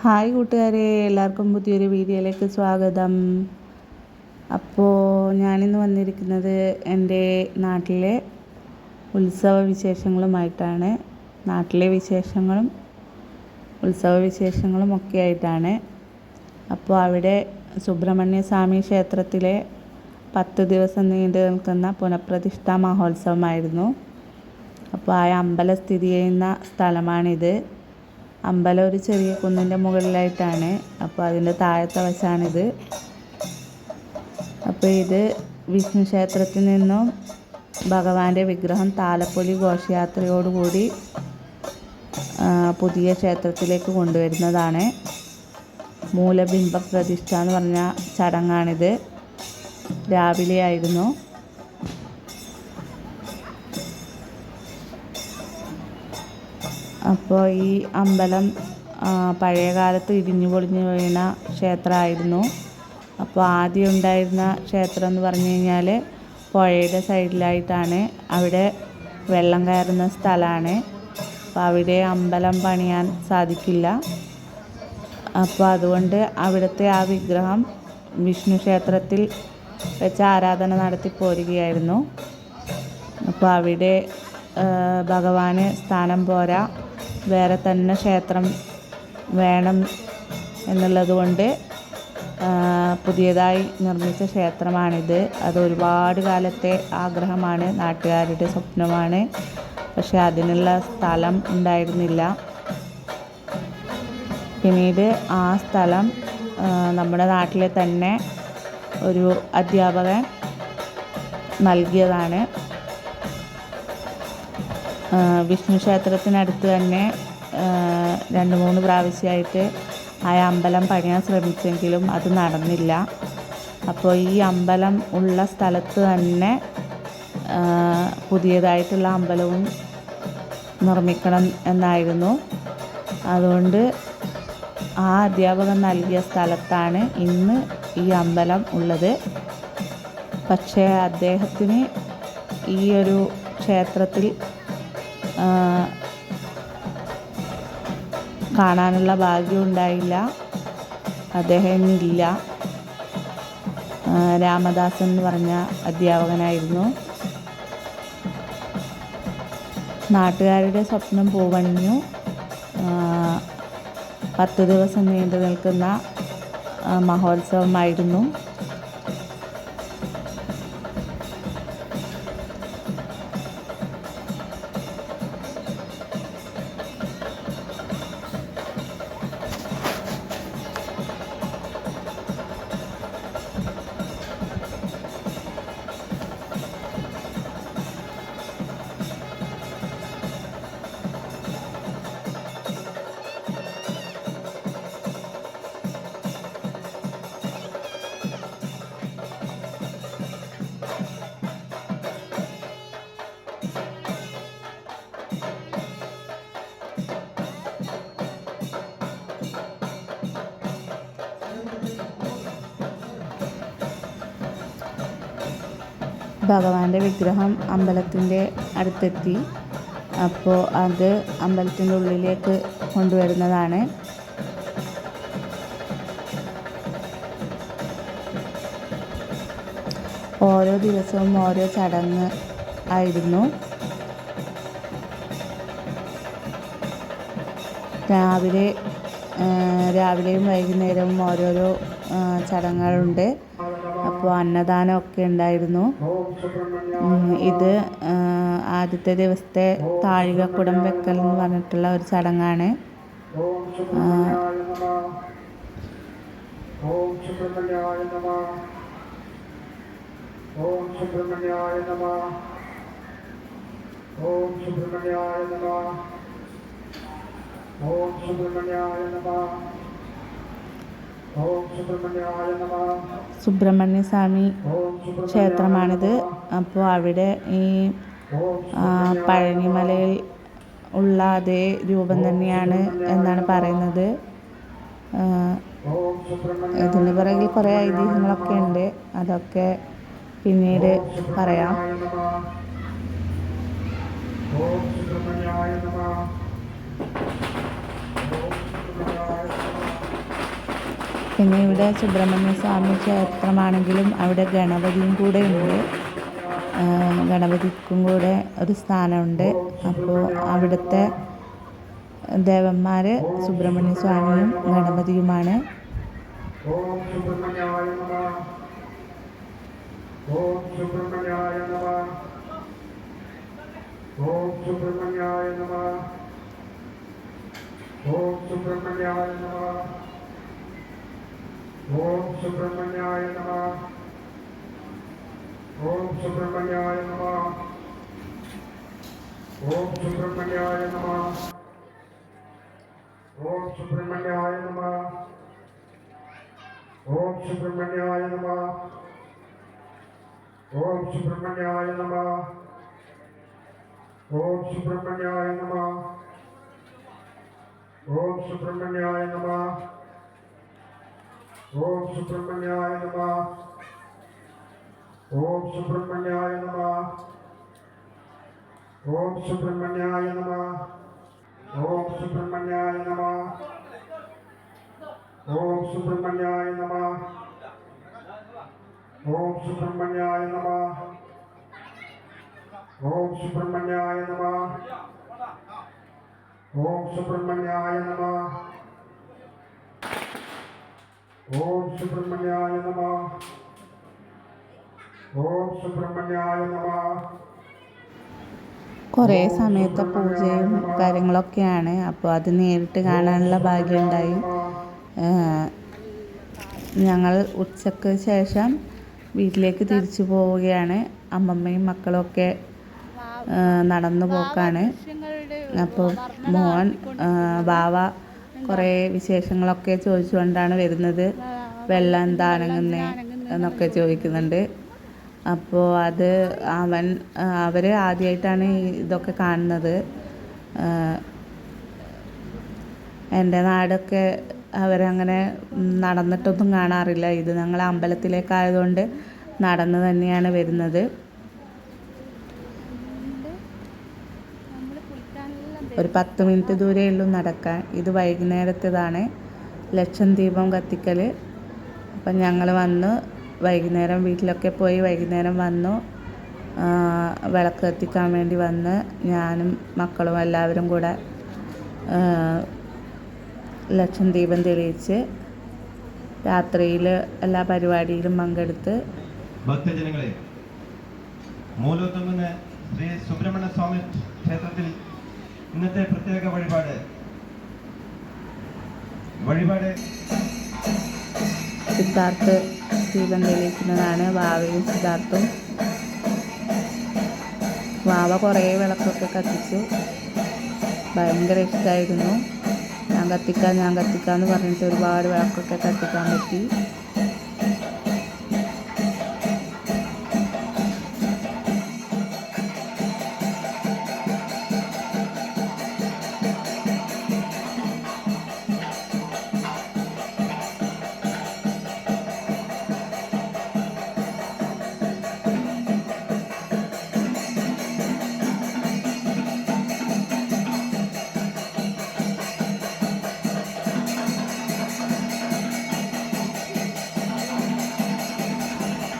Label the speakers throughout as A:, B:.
A: Hi കൂട്ടുകാരെ എല്ലാവർക്കും പുതിയൊരു വീഡിയോയിലേക്ക് സ്വാഗതം. അപ്പോൾ ഞാനിന്ന് വന്നിരിക്കുന്നത് എന്റെ നാട്ടിലെ ഉത്സവ വിശേഷങ്ങളുമായിട്ടാണ്. നാട്ടിലെ വിശേഷങ്ങളും ഉത്സവ വിശേഷങ്ങളും ഒക്കെ ആയിട്ടാണ്. അപ്പോൾ അവിടെ സുബ്രഹ്മണ്യ സ്വാമി ക്ഷേത്രത്തിലെ പത്ത് ദിവസം നീണ്ടു നിൽക്കുന്ന പുനഃപ്രതിഷ്ഠാ മഹോത്സവമായിരുന്നു. അപ്പോൾ ആ അമ്പലം സ്ഥിതി ചെയ്യുന്ന സ്ഥലമാണിത്. അമ്പലം ഒരു ചെറിയ കുന്നിന്റെ മുകളിലായിട്ടാണ്. അപ്പോൾ അതിന്റെ താഴത്തെ വശമാണിത് അപ്പോൾ ഇത് വിഷ്ണു ക്ഷേത്രത്തിൽ നിന്നും ഭഗവാന്റെ വിഗ്രഹം താലപ്പൊലി ഘോഷയാത്രയോടുകൂടി പുതിയ ക്ഷേത്രത്തിലേക്ക് കൊണ്ടുവരുന്നതാണ്. മൂലബിംബ പ്രതിഷ്ഠ എന്ന് പറഞ്ഞ ചടങ്ങാണിത്. രാവിലെ അപ്പോൾ ഈ അമ്പലം പഴയ കാലത്ത് ഇടിഞ്ഞു പൊളിഞ്ഞു വീണ ക്ഷേത്രമായിരുന്നു. അപ്പോൾ ആദ്യം ഉണ്ടായിരുന്ന ക്ഷേത്രം എന്ന് പറഞ്ഞു കഴിഞ്ഞാൽ പുഴയുടെ സൈഡിലായിട്ടാണ്. അവിടെ വെള്ളം കയറുന്ന സ്ഥലമാണ്. അപ്പോൾ അവിടെ അമ്പലം പണിയാൻ സാധിക്കില്ല. അപ്പോൾ അതുകൊണ്ട് അവിടുത്തെ ആ വിഗ്രഹം വിഷ്ണു ക്ഷേത്രത്തിൽ വെച്ച് ആരാധന നടത്തി പോരുകയായിരുന്നു. അപ്പോൾ അവിടെ ഭഗവാന് സ്ഥാനം പോരാ. വേറെ തന്നെ ക്ഷേത്രം വേണം എന്നുള്ളത് കൊണ്ട് പുതിയതായി നിർമ്മിച്ച ക്ഷേത്രമാണിത്. അത് ഒരുപാട് കാലത്തെ ആഗ്രഹമാണ് നാട്ടുകാരുടെ സ്വപ്നമാണ്. പക്ഷെ അതിനുള്ള സ്ഥലം ഉണ്ടായിരുന്നില്ല. പിന്നീട് ആ സ്ഥലം നമ്മുടെ നാട്ടിലെ തന്നെ ഒരു അധ്യാപകൻ നൽകിയതാണ്. വിഷ്ണു ക്ഷേത്രത്തിനടുത്ത് തന്നെ രണ്ട് മൂന്ന് പ്രാവശ്യമായിട്ട് ആ അമ്പലം പണിയാൻ ശ്രമിച്ചെങ്കിലും അത് നടന്നില്ല. അപ്പോൾ ഈ അമ്പലം ഉള്ള സ്ഥലത്ത് തന്നെ പുതിയതായിട്ടുള്ള അമ്പലവും നിർമ്മിക്കണം എന്നായിരുന്നു. അതുകൊണ്ട് ആ അധ്യാപകൻ നൽകിയ സ്ഥലത്താണ് ഇന്ന് ഈ അമ്പലം ഉള്ളത്. പക്ഷേ അദ്ദേഹത്തിന് ഈ ഒരു ക്ഷേത്രത്തിൽ കാണാനുള്ള ഭാഗ്യം ഉണ്ടായില്ല. അദ്ദേഹം ഇന്നില്ല രാമദാസൻ എന്ന് പറഞ്ഞ അധ്യാപകനായിരുന്നു. നാട്ടുകാരുടെ സ്വപ്നം പൂവണിഞ്ഞു. പത്ത് ദിവസം നീണ്ടു നിൽക്കുന്ന മഹോത്സവമായിരുന്നു. ഭഗവാന്റെ വിഗ്രഹം അമ്പലത്തിന്റെ അടുത്തെത്തി. അപ്പോൾ അത് അമ്പലത്തിന്റെ ഉള്ളിലേക്ക് കൊണ്ടുവരുന്നതാണ്. ഓരോ ദിവസവും ഓരോ ചടങ്ങ് ആയിരുന്നു. രാവിലെ രാവിലെയും വൈകുന്നേരവും ഓരോരോ ചടങ്ങുകളുണ്ട്. അപ്പോൾ അന്നദാനമൊക്കെ ഉണ്ടായിരുന്നു. ഇത് ആദ്യത്തെ ദിവസത്തെ താഴികക്കുടം വെക്കൽ എന്ന് പറഞ്ഞിട്ടുള്ള ഒരു ചടങ്ങാണ്. ഓം സുബ്രഹ്മണ്യായ നമ. ഓം സുബ്രഹ്മണ്യായ നമ. ഓം സുബ്രഹ്മണ്യായ നമ. സുബ്രഹ്മണ്യ സ്വാമി ക്ഷേത്രമാണിത്. അപ്പോൾ അവിടെ ഈ പഴനിമലയിൽ ഉള്ള അതേ രൂപം തന്നെയാണ് എന്നാണ് പറയുന്നത്. ഇതിന് പിറകിൽ കുറേ ഐതിഹ്യങ്ങളൊക്കെ ഉണ്ട്. അതൊക്കെ പിന്നീട് പറയാം ഓം സുബ്രഹ്മണ്യായ നമ. ഓം സുബ്രഹ്മണ്യായ നമ. പിന്നെ ഇവിടെ സുബ്രഹ്മണ്യ സ്വാമി ക്ഷേത്രമാണെങ്കിലും അവിടെ ഗണപതിയും കൂടെ ഉണ്ട്. ഗണപതിക്കും കൂടെ ഒരു സ്ഥാനമുണ്ട്. അപ്പോൾ അവിടുത്തെ ദേവന്മാർ സുബ്രഹ്മണ്യ സ്വാമിയും ഗണപതിയുമാണ്.
B: ഓം സുബ്രഹ്മണ്യായ നമ ഓം സുബ്രഹ്മണ്യായ നമ. ഓം സുബ്രഹ്മണ്യായ നമ. ഓം സുബ്രഹ്മണ്യായ നമ ഓം സുബ്രഹ്മണ്യായ നമ ഓം സുബ്രഹ്മണ്യായ നമ ഓം സുബ്രഹ്മണ്യായ നമ ഓം സുബ്രഹ്മണ്യായ നമ ഓം സുബ്രഹ്മണ്യായ നമ ഓം സുബ്രഹ്മണ്യായ നമ ഓം സുബ്രഹ്മണ്യായ നമ ഓം സുബ്രഹ്മണ്യായ നമ. ഓം സുബ്രഹ്മണ്യായ നമ. ഓം സുബ്രഹ്മണ്യായ നമ. ഓം സുബ്രഹ്മണ്യായ നമ. ഓം സുബ്രഹ്മണ്യായ നമ. ഓം സുബ്രഹ്മണ്യായ നമ. ഓം സുബ്രഹ്മണ്യായ നമ. ഓം സുബ്രഹ്മണ്യായ നമ. ഓം സുബ്രഹ്മണ്യായ നമ. ഓം സുബ്രഹ്മണ്യായ നമ.
A: കുറേ സമയത്തെ പൂജയും കാര്യങ്ങളൊക്കെയാണ്. അപ്പോൾ അത് നേരിട്ട് കാണാനുള്ള ഭാഗ്യമുണ്ടായി. ഞങ്ങൾ ഉച്ചയ്ക്ക് ശേഷം വീട്ടിലേക്ക് തിരിച്ചു പോവുകയാണ്. അമ്മമ്മയും മക്കളൊക്കെ നടന്നു പോക്കാണ്. അപ്പോൾ മോൻ ബാവ കുറേ വിശേഷങ്ങളൊക്കെ ചോദിച്ചുകൊണ്ടാണ് വരുന്നത്. വെള്ളം എന്താണെന്ന് എന്നൊക്കെ ചോദിക്കുന്നുണ്ട്. അപ്പോൾ അത് അവൻ അവർ ആദ്യമായിട്ടാണ് ഇതൊക്കെ കാണുന്നത്. എന്റെ നാടൊക്കെ അവരങ്ങനെ നടന്നിട്ടൊന്നും കാണാറില്ല. ഇത് ഞങ്ങൾ അമ്പലത്തിലേക്കായതുകൊണ്ട് നടന്ന് തന്നെയാണ് വരുന്നത്. ഒരു പത്ത് മിനിറ്റ് ദൂരേ ഉള്ളൂ നടക്കാൻ. ഇത് വൈകുന്നേരത്തേതാണ്. ലക്ഷം ദീപം കത്തിക്കൽ അപ്പം ഞങ്ങൾ വന്നു. വൈകുന്നേരം വീട്ടിലൊക്കെ പോയി വൈകുന്നേരം വന്നു. വിളക്ക് കത്തിക്കാൻ വേണ്ടി വന്ന്. ഞാനും മക്കളും എല്ലാവരും കൂടെ ലക്ഷം ദീപം തെളിയിച്ച് രാത്രിയിൽ എല്ലാ പരിപാടിയിലും പങ്കെടുത്ത്
C: ഭക്തജനങ്ങളെ മൂലത്തുനിന്ന് ശ്രീ സുബ്രഹ്മണ്യ സ്വാമി ക്ഷേത്രത്തിൽ ഇന്നത്തെ പ്രത്യേക വഴിപാട്. വഴിപാട്.
A: സിദ്ധാർത്ഥ് ദീപം തെളിയിക്കുന്നതാണ് വാവയും സിദ്ധാർത്ഥും. വാവ കുറേ വിളക്കൊക്കെ കത്തിച്ചു. ഭയങ്കര ഇഷ്ടമായിരുന്നു ഞാൻ കത്തിക്കാം ഞാൻ കത്തിക്കാം എന്ന് പറഞ്ഞിട്ട് ഒരുപാട് വിളക്കൊക്കെ കത്തിക്കാൻ പറ്റി.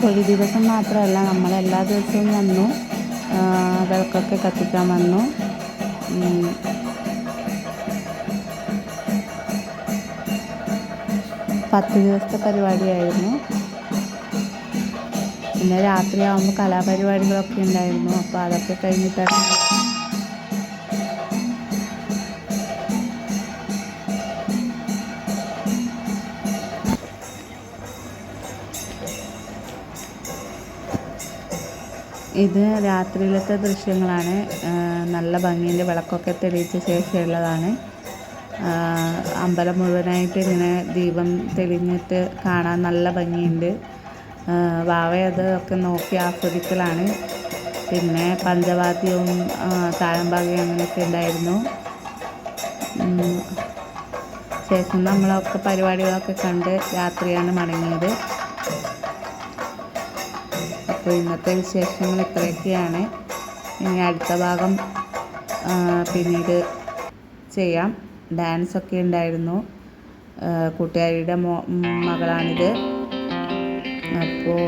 A: ഒരു ദിവസം മാത്രമല്ല നമ്മൾ എല്ലാ ദിവസവും വന്നു. വിളക്കൊക്കെ കത്തിക്കാൻ വന്നു. പത്ത് ദിവസത്തെ പരിപാടിയായിരുന്നു. പിന്നെ രാത്രിയാകുമ്പോൾ കലാപരിപാടികളൊക്കെ ഉണ്ടായിരുന്നു. അപ്പോൾ അതൊക്കെ കഴിഞ്ഞിട്ടാണ് ഇത് രാത്രിയിലത്തെ ദൃശ്യങ്ങളാണ്. നല്ല ഭംഗിയിൽ വിളക്കൊക്കെ തെളിയിച്ച ശേഷമുള്ളതാണ്. അമ്പലം മുഴുവനായിട്ട് ഇങ്ങനെ ദീപം തെളിഞ്ഞിട്ട് കാണാൻ നല്ല ഭംഗിയുണ്ട്. വാവ അത് ഒക്കെ നോക്കി ആസ്വദിക്കലാണ്. പിന്നെ പഞ്ചവാദ്യവും താഴമ്പാകയും അങ്ങനെയൊക്കെ ഉണ്ടായിരുന്നു. ശേഷം നമ്മളൊക്കെ പരിപാടികളൊക്കെ കണ്ട് രാത്രിയാണ് മടങ്ങിയത്. അപ്പോൾ ഇന്നത്തെ വിശേഷങ്ങൾ ഇത്രയൊക്കെയാണ്. ഇനി അടുത്ത ഭാഗം പിന്നീട് ചെയ്യാം. ഡാൻസ് ഒക്കെ ഉണ്ടായിരുന്നു. കൂട്ടുകാരിയുടെ മോ മകളാണിത്. അപ്പോൾ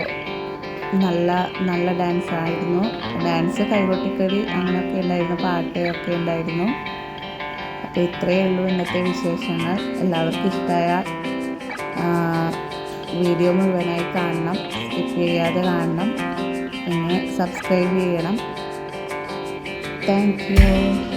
A: നല്ല നല്ല ഡാൻസ് ആയിരുന്നു. ഡാൻസ് കൈകൊട്ടിക്കളി അങ്ങനെയൊക്കെ ഉണ്ടായിരുന്നു. പാട്ട് ഒക്കെ ഉണ്ടായിരുന്നു. അപ്പോൾ ഇത്രയേ ഉള്ളൂ ഇന്നത്തെ വിശേഷങ്ങൾ. എല്ലാവർക്കും ഇഷ്ടമായ വീഡിയോ മുഴുവനായി കാണണം. സ്കിപ്പ് ചെയ്യാതെ കാണണം. സബ്സ്ക്രൈബ് ചെയ്യണം. Thank you.